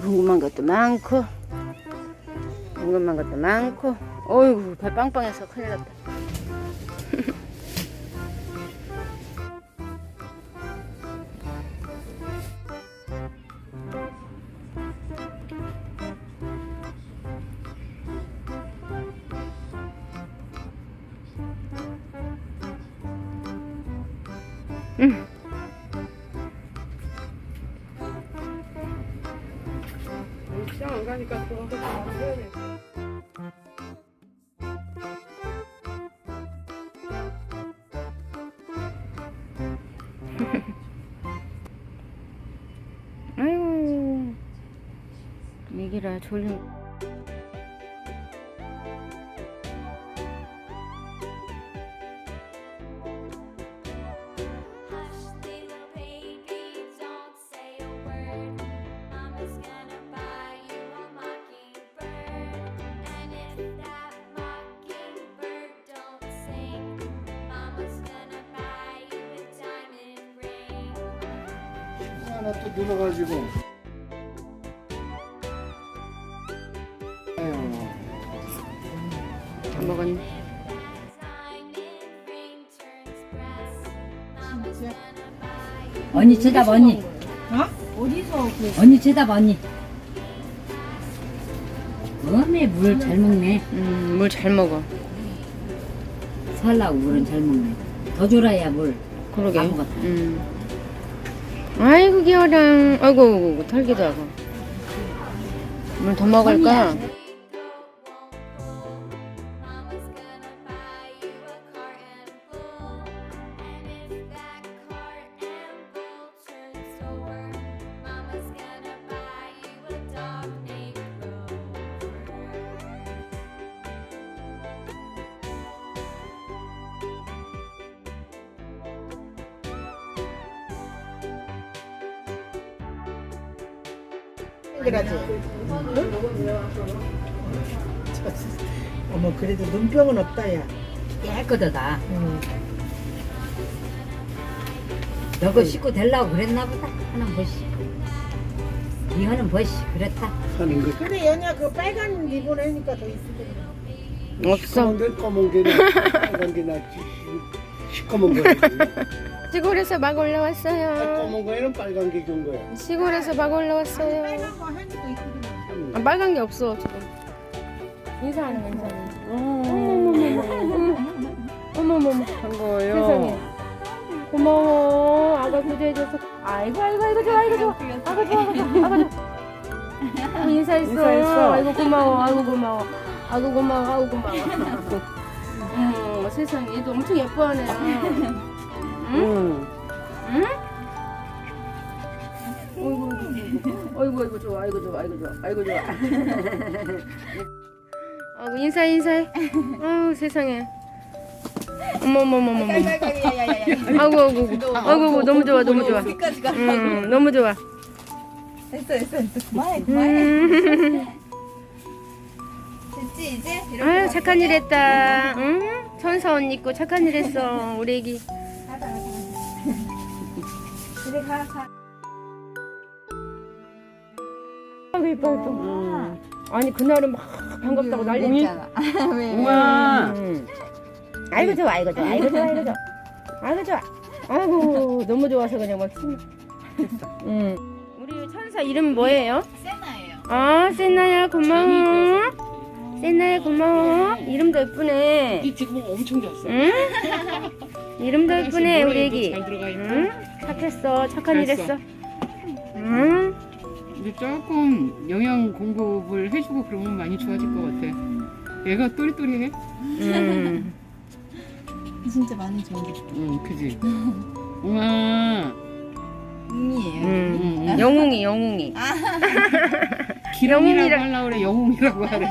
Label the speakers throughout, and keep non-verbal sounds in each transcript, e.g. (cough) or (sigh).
Speaker 1: 궁금한 것도 많고 궁금한 것도 많고 어이구 배 빵빵해서 큰일 났다 (laughs) 음.
Speaker 2: Buy you a diamond ring.
Speaker 3: 하나 또 늘어가지고.
Speaker 2: Buy you.
Speaker 4: 언니. 쳐다봐 언니 언니 쳐다봐 언니. 어메 물 잘 먹네.
Speaker 1: 음, 물 잘 먹어.
Speaker 4: 살라고 물은 잘 먹네. 더 줘라야 물.
Speaker 1: 그러게.
Speaker 4: 다 먹었다.
Speaker 1: 음. 아이고 귀여라 아이고 털기도 하고. 물 더 먹을까?
Speaker 5: 그러지. 어머 그래도 눈병은 없다 야.
Speaker 4: 깨끗하다
Speaker 5: 응.
Speaker 4: 너거 씻고 되려고 그랬나 보다 하는 버시 이거는 버시 그랬다
Speaker 3: 하는 거.
Speaker 5: 그래 연야 그 빨간 리본 하니까 더 이쁘더라.
Speaker 1: 없어
Speaker 3: 검은 게 검은 게 나- 빨간 게 낫지. (laughs)
Speaker 1: 시골에서 막 올라왔어요.
Speaker 3: 검은 거에는 빨간 게 좋은 거야.
Speaker 1: 시골에서 막 올라왔어요.
Speaker 5: 빨간 거 하니까 이쁘더라.
Speaker 1: 아, 빨간 게 없어 지금. 인사하는 거 인사하는 거. 어머머머 반가워요. 세상에. 고마워. 아가 구제해줘서. 아이고 아이고 아이고 좋아 아이고 좋아. 아이고 좋아. 아이고 좋아. 어, 인사했어.
Speaker 5: 인사했어.
Speaker 1: 아이고 고마워. 아이고 고마워. 아이고 고마워. 아이고 고마워. 어머 (laughs) 세상에. 얘도 엄청 예뻐하네 응? 응? 어이구, 어이구, 어이구, 어이구, 좋아, 아이고, 좋아, 아이고, 좋아, 아이고, 좋아. (laughs) 아이고, 인사해, 인사해. 아유, 세상에. 어머머머머머. 아이고, 아이고, 아이고, 아이고, 너무 좋아, 너무 좋아. 음, 너무 좋아.
Speaker 6: 됐어 됐어 됐어 그만해
Speaker 1: 음.
Speaker 6: 그만해 (laughs) 됐지 이제?
Speaker 1: 아유, 착한 일 했다. 응? 천사 옷 입고 착한 일 했어, 우리 애기. 아이고, 이뻐, 이뻐. 아니, 그날은 막 반갑다고 난리.
Speaker 6: 왜?
Speaker 1: 우와. 아이고 좋아, 아이고 좋아, 아이고 좋아, 아이고 좋아, 아이고 좋아. 아이고 너무 좋아서 그냥 막 힘. 응. 우리 천사 이름 뭐예요?
Speaker 6: 세나예요
Speaker 1: 아, 세나야 고마워. 세나야 고마워. 이름도 예쁘네.
Speaker 5: 이 지금 엄청 졌어.
Speaker 1: 응? (laughs) 이름도 예쁘네 우리 애기.
Speaker 5: 잘 들어가 있고.
Speaker 1: 응? 착했어, 착한 일
Speaker 5: 잘했어.
Speaker 1: 했어. 응?
Speaker 5: 이제 조금 영양 공급을 해주고 그러면 많이 좋아질 것 같아. 얘가 또리또리해.
Speaker 1: 응. (laughs)
Speaker 6: 진짜 많이 좋아졌어
Speaker 5: 응, 그지. 우와.
Speaker 6: 웅이에요.
Speaker 1: 음. 영웅이 영웅이.
Speaker 5: 기렁이라고
Speaker 1: 영웅이라-
Speaker 5: 하려고 그래 영웅이라고 하래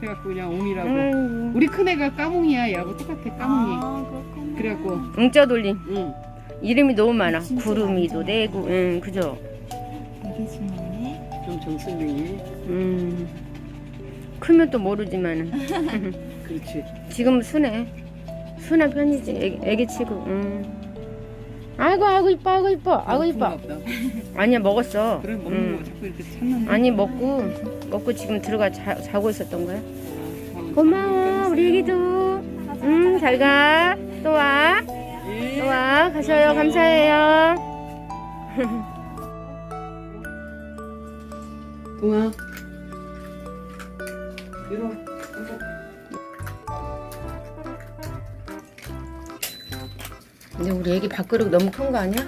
Speaker 5: 그래갖고 그냥 웅이라고
Speaker 1: 음.
Speaker 5: 우리 큰애가 까몽이야 얘하고 똑같아 까몽이
Speaker 6: 아, 그렇구나.
Speaker 5: 그래갖고
Speaker 1: 응자 돌림.
Speaker 5: 응
Speaker 1: 이름이 너무 많아.
Speaker 6: 진짜
Speaker 1: 구름이도
Speaker 6: 많죠.
Speaker 1: 되고, 응, 그죠?
Speaker 6: 되게 신기하네.
Speaker 5: 좀 정선생이
Speaker 1: 음. 크면 또 모르지만은. (laughs)
Speaker 5: 그렇지
Speaker 1: 지금 순해. 순한 편이지. 애기, 애기 치고. 음. 아이고, 아이고, 이뻐, 아이고, 이뻐. 아이고, 이뻐.
Speaker 5: 보다.
Speaker 1: 아니야, 먹었어.
Speaker 5: 그래 먹는
Speaker 1: 음.
Speaker 5: 거 자꾸 이렇게 찾는다
Speaker 1: 아니, 먹고, 먹고 지금 들어가 자, 자고 있었던 거야.
Speaker 5: 아,
Speaker 1: 고마워, 우리 애기도. 음, 잘 가. 또 와. 와. 가셔요. 감사해요. (laughs)
Speaker 5: 동아 이리 와
Speaker 1: 근데 우리 애기 밥그릇 너무 큰 거 아니야?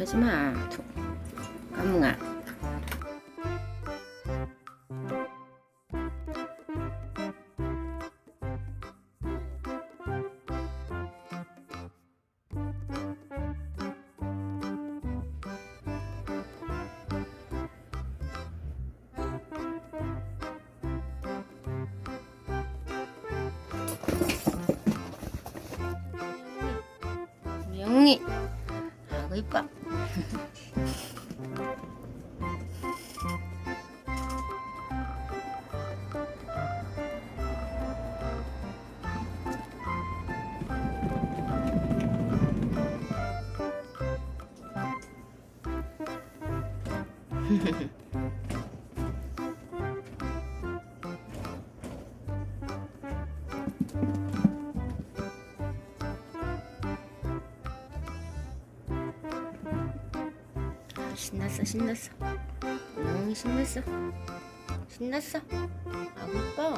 Speaker 1: 그러지 마. 도- 까뭉아. 영웅이. 아이고 이뻐. 신났어 신났어. 영웅이 신났어. 신났어. 아구 이뻐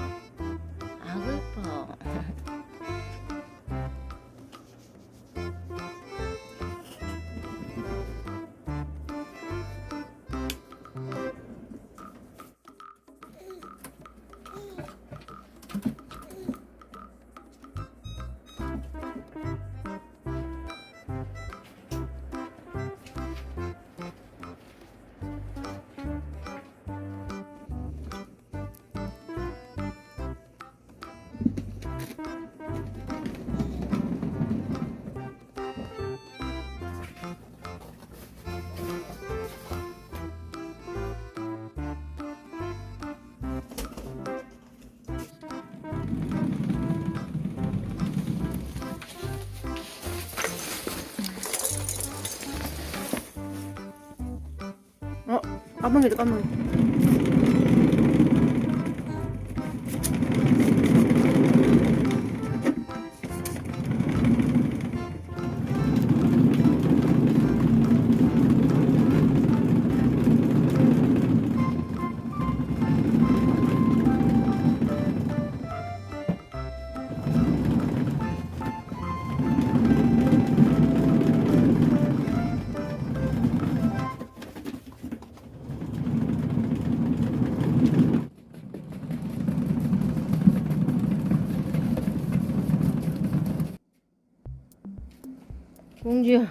Speaker 1: 까망이다 까망이 공주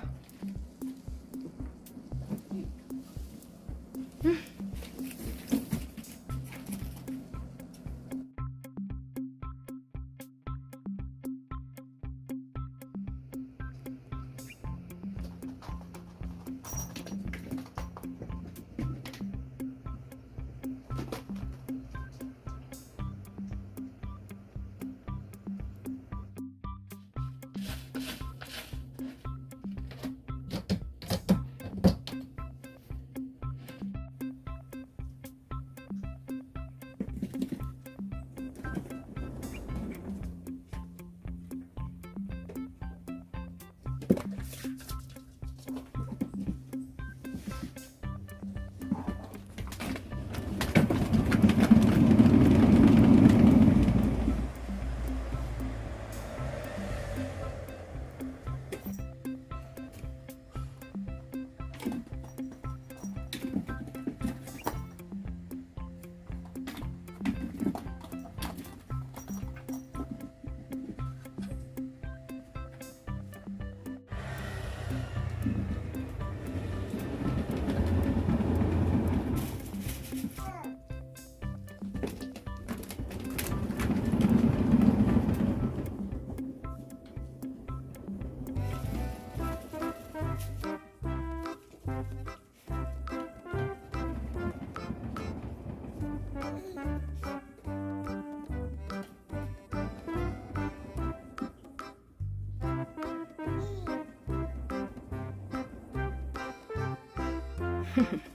Speaker 1: Mm-hmm.